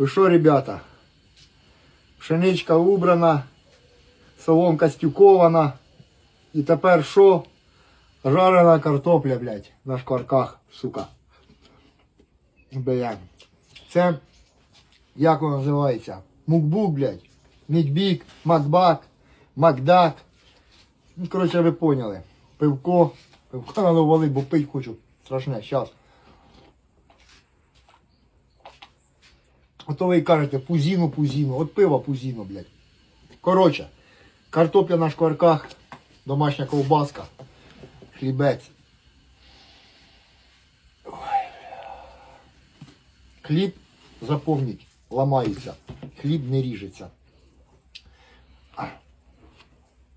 Ну що, ребята? Пшеничка убрана, соломка стюкована. І тепер що? Жарена картопля, блядь, на шкварках, сука. Блядь. Це, як воно називається? Мукбук, блядь. Мікбік, Макбак, Макдак. Ну, коротше, ви поняли. Пивко. Пивко треба валити, бо пить хочу. Страшне, щас. Ото ви кажете, пузіну, пузіну. От пиво пузіну, блядь. Коротше, картопля на шкварках, домашня ковбаска, хлібець. Ой. Хліб, запомніть, ламається. Хліб не ріжеться.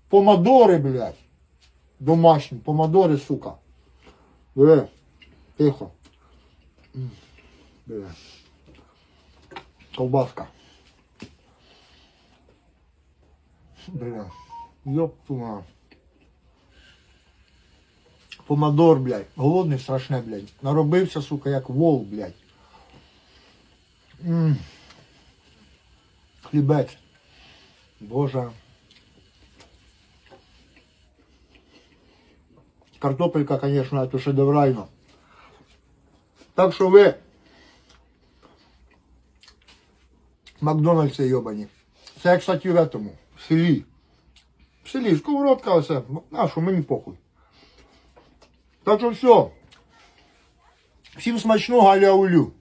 Помадори, блядь. Домашні, помадори, сука. Бля, тихо. М, Бля. Ковбаска. Бля. Твою. Помадор, блядь. Голодний страшне, блядь. Наробився, сука, як вол, блядь. М. Хлібець. Боже. Картопелька, конечно, это шедеврально. Так що ви Макдональдси йобані. Це, кстати, в этому, в селі. В селі, сковородка оце. А що, мені похуй. Так що все. Всім смачного аля улю.